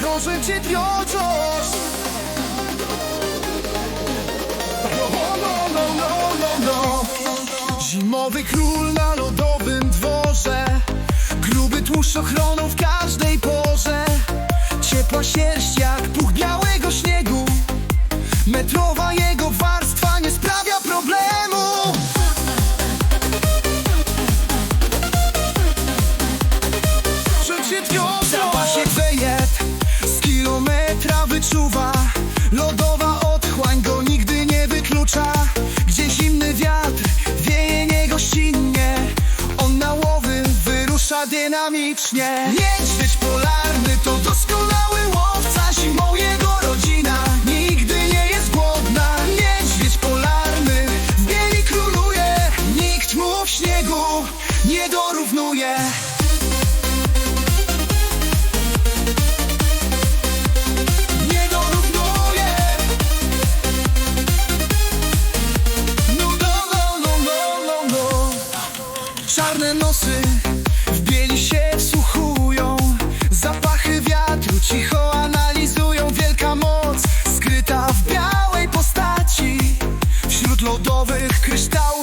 Proszę cię wiodzisz no, no, no, no, no, no. Zimowy król na lodowym dworze. Gruby tłuszcz ochroną w każdej porze. Ciepła sierść jak puch białego śniegu. Metrowa jego dynamicznie. Niedźwiedź polarny to doskonały łowca Zimą jego rodzina nigdy nie jest głodna. Niedźwiedź polarny w bieli króluje Nikt mu w śniegu nie dorównuje. Nie dorównuje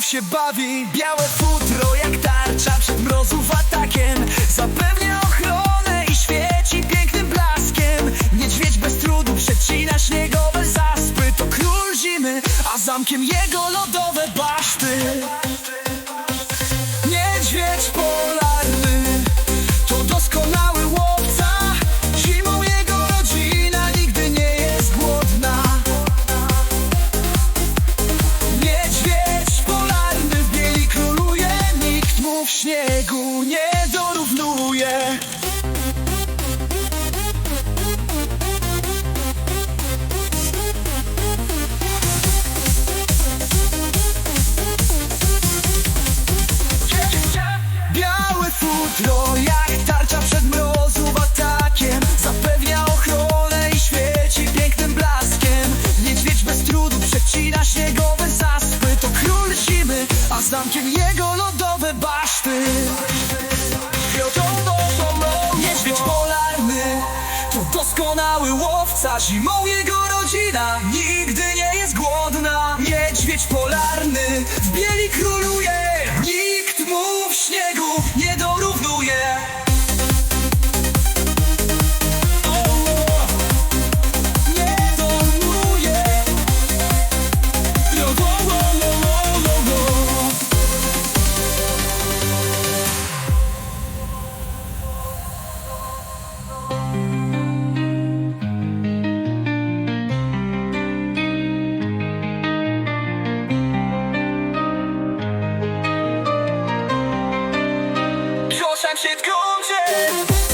się bawi. Białe futro jak tarcza przed mrozów atakiem. Zapewnia ochronę i świeci pięknym blaskiem. Niedźwiedź bez trudu przecina śniegowe zaspy. To król zimy, a zamkiem jego lodowe baszty. Niedźwiedź polarny Futro jak tarcza przed mrozów atakiem Zapewnia ochronę i świeci pięknym blaskiem. Niedźwiedź bez trudu przecina śniegowe zaspy. To król zimy, a zamkiem jego lodowe baszty. Niedźwiedź polarny to doskonały łowca. Zimą jego rodzina nigdy nie jest głodna. Niedźwiedź polarny w bieli króluje shit's gone, shit